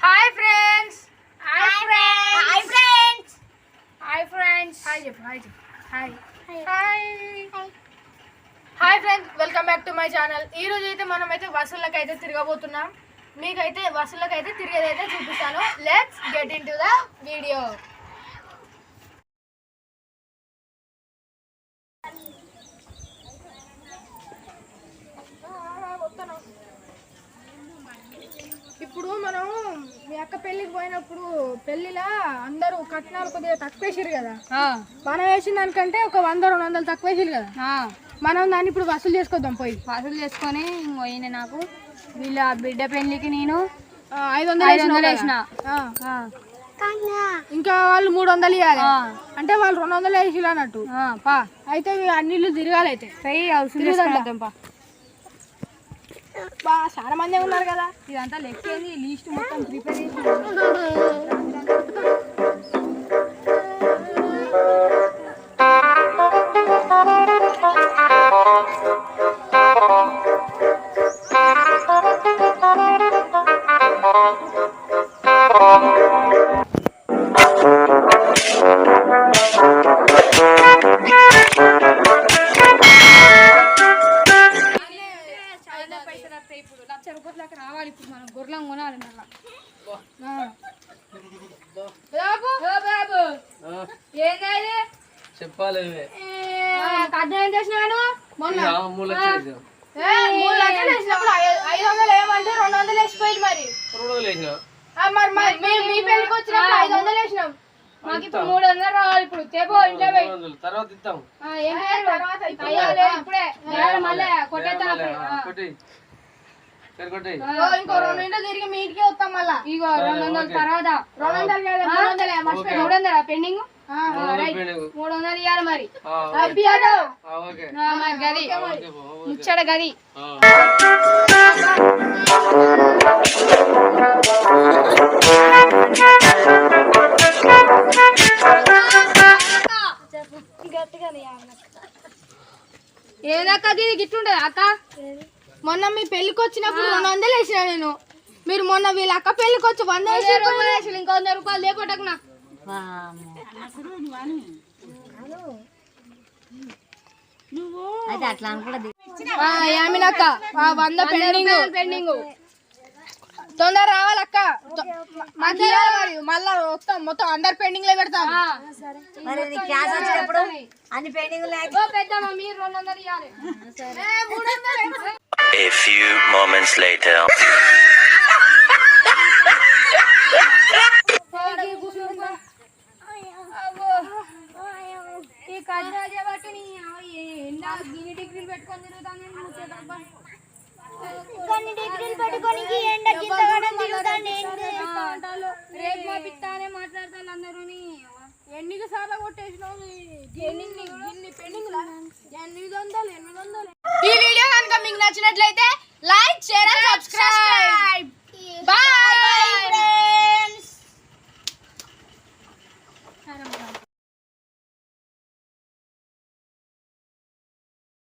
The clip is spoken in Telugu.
Hi friends hi friends hi friends hi friends hi చెప్పు హాయ్ చెప్పు hi hi hi friends welcome back to my channel ఈ రోజు అయితే మనం అయితే బస్సులకు అయితే తిరగబోతున్నాం. మీకైతే బస్సులకు అయితే తిరిగేదైతే చూపిస్తాను. Let's get into the video ఇప్పుడు మనం మీ అక్క పెళ్ళికి పోయినప్పుడు పెళ్ళిలా అందరూ కట్నాలు కొద్దిగా తక్కువ వేసారు కదా మనం వేసిన దానికంటే ఒక వంద రెండు వందలు తక్కువ వేసారు కదా మనం దాన్ని ఇప్పుడు వసూలు చేసుకొద్దాం పోయి. వసూలు చేసుకొని పోయిన నాకు వీళ్ళ బిడ్డ పెళ్ళికి నేను ఐదు వందలు ఐదు వందలు వేసిన. ఇంకా వాళ్ళు మూడు వందలు ఇవ్వాలి. అంటే వాళ్ళు రెండు వందలు వేసి అన్నట్టు. ఆ, పా. అయితే అన్నిళ్ళు తిరగాలి అయితే. అవసరం పా. బా చాలా మంది ఉన్నారు కదా. ఇదంతా లెక్కేది లీస్ట్ మొత్తం ప్రిపేర్ చేసి పైసలు ఇప్పుడు మనం గొర్రెలం కొనాలి మళ్ళా. బాబు. బాబు. ఏంది చెప్పాలి. కట్నం ఏం చేసినాను మొన్న. ఇది ఆ. మూల చేసాం. ఏ, మూడు లక్షలు వేసినప్పుడు ఐదు వందలు ఏమంటే రెండు వందలు వేసిపోయింది మరి. రెండు వందలు వేసినా. ఆ, మరి మరి మీ- పెళ్ళికి వచ్చినప్పుడు ఐదు వందలు వేసినాం. మాకు ఇప్పుడు మూడు వందలు రావాలి ఇప్పుడు. తెపో ఇంట్లో. తర్వాత ఇప్పుడే. మళ్ళీ కొట్టేస్తాను ఇంకో రెండు ఇంట్లో తిరిగి మీ ఇంటికి వస్తాం మళ్ళా. ఇగో రెండు వందల తర్వాత రెండు వందలు కాదు మూడు వందలే ఓకే. మూడు వందల? పెండింగ్? మూడు వందలు ఇవ్వాలి మరి. గది. ముచ్చట గది. ఆ. ఏదక్క ఇది గిట్లుంటది అక్క? మొన్న మీ పెళ్ళికి వచ్చినప్పుడు రెండు వందలు వేసిన నేను. మీరు మొన్న వీళ్ళ అక్క పెళ్ళికి వచ్చి వంద వంద వేసి రూపాయలు వేసి ఇంకా వంద రూపాయలు లేపటకు నా. ఆ, యామినక్క ఆ, వంద పెండింగ్. పెండింగ్. తొందర మళ్ళా వస్తాం మొత్తం అందరు పెండింగ్లో పెడతాం మరి క్లాస్ వచ్చినప్పుడు అన్ని పెండింగ్ రెండు వందలు ఇవ్వాలి A few moments later. ఈ నీ ఎండ డిగ్రీలు పెట్టుకొని తిరుగుతాను డిగ్రీలు పెట్టుకొని రేపు మా పిత్త అనే మాట్లాడతాను అందరూ ఎన్ని సార్లు కొట్టేసినావు ఎనిమిది వందలు ఈ వీడియో కనుక మీకు నచ్చినట్లయితే like share and subscribe. Bye friends